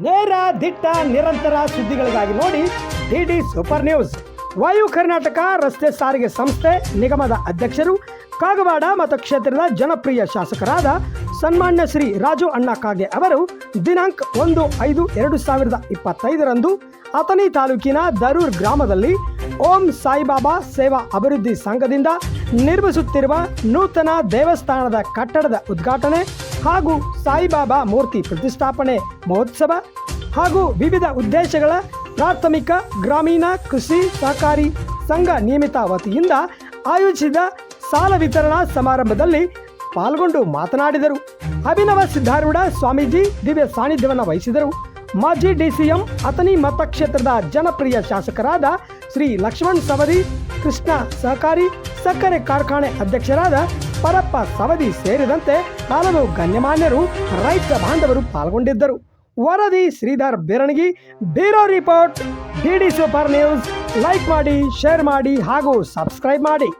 ನೇರ ದಿಟ್ಟ ನಿರಂತರ ಸುದ್ದಿಗಳಿಗಾಗಿ ನೋಡಿ ಡಿ ಸೂಪರ್ ನ್ಯೂಸ್. ವಾಯು ಕರ್ನಾಟಕ ರಸ್ತೆ ಸಾರಿಗೆ ಸಂಸ್ಥೆ ನಿಗಮದ ಅಧ್ಯಕ್ಷರು, ಕಾಗವಾಡ ಮತಕ್ಷೇತ್ರದ ಜನಪ್ರಿಯ ಶಾಸಕರಾದ ಸನ್ಮಾನ್ಯ ಶ್ರೀ ರಾಜು ಅಣ್ಣ ಕಾಗೆ ಅವರು ದಿನಾಂಕ ಒಂದು ಐದು ಎರಡು ಸಾವಿರದ ಇಪ್ಪತ್ತೈದರಂದು ಅಥಣಿ ತಾಲೂಕಿನ ದರೂರ್ ಗ್ರಾಮದಲ್ಲಿ ಓಂ ಸಾಯಿಬಾಬಾ ಸೇವಾ ಅಭಿವೃದ್ಧಿ ಸಂಘದಿಂದ ನಿರ್ಮಿಸುತ್ತಿರುವ ನೂತನ ದೇವಸ್ಥಾನದ ಕಟ್ಟಡದ ಉದ್ಘಾಟನೆ ಹಾಗೂ ಸಾಯಿಬಾಬಾ ಮೂರ್ತಿ ಪ್ರತಿಷ್ಠಾಪನೆ ಮಹೋತ್ಸವ ಹಾಗೂ ವಿವಿಧ ಉದ್ದೇಶಗಳ ಪ್ರಾಥಮಿಕ ಗ್ರಾಮೀಣ ಕೃಷಿ ಸಹಕಾರಿ ಸಂಘ ನಿಯಮಿತ ವತಿಯಿಂದ ಆಯೋಜಿಸಿದ ಸಾಲ ವಿತರಣಾ ಸಮಾರಂಭದಲ್ಲಿ ಪಾಲ್ಗೊಂಡು ಮಾತನಾಡಿದರು. ಅಭಿನವ ಸಿದ್ಧಾರೂಢ ಸ್ವಾಮೀಜಿ ದಿವ್ಯ ಸಾನ್ನಿಧ್ಯವನ್ನು ವಹಿಸಿದರು. ಮಾಜಿ ಡಿಸಿಎಂ ಅಥನಿ ಮತಕ್ಷೇತ್ರದ ಜನಪ್ರಿಯ ಶಾಸಕರಾದ ಶ್ರೀ ಲಕ್ಷ್ಮಣ್ ಸವದಿ, ಕೃಷ್ಣ ಸಹಕಾರಿ, ಸಕ್ಕರೆ ಕಾರ್ಖಾನೆ ಅಧ್ಯಕ್ಷರಾದ ಪರಪ್ಪ ಸವದಿ ಸೇರಿದಂತೆ ಹಲವು ಗಣ್ಯಮಾನ್ಯರು, ರೈತ ಬಾಂಧವರು ಪಾಲ್ಗೊಂಡಿದ್ದರು. ವರದಿ Shridhar Beranagi, bureau report, D D super news. Like ಮಾಡಿ, ಶೇರ್ ಮಾಡಿ ಹಾಗೂ ಸಬ್ಸ್ಕ್ರೈಬ್ ಮಾಡಿ.